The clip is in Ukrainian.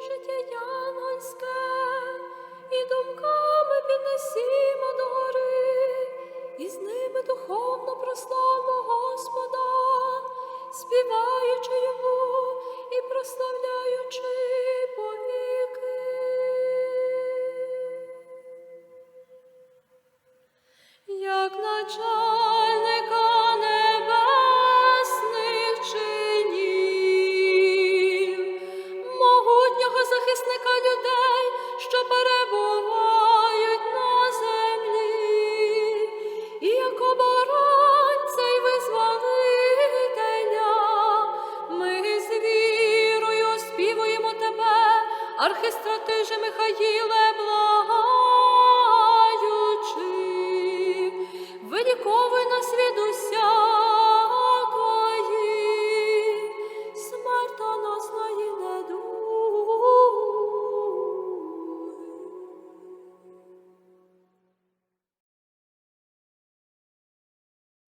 Життя янотське, і думками пінесимо гори, і з ними духовну прославу Господа, співаючи Йому і прославляючи повітря. Як на архистрати же Михаїле благаючи, велико.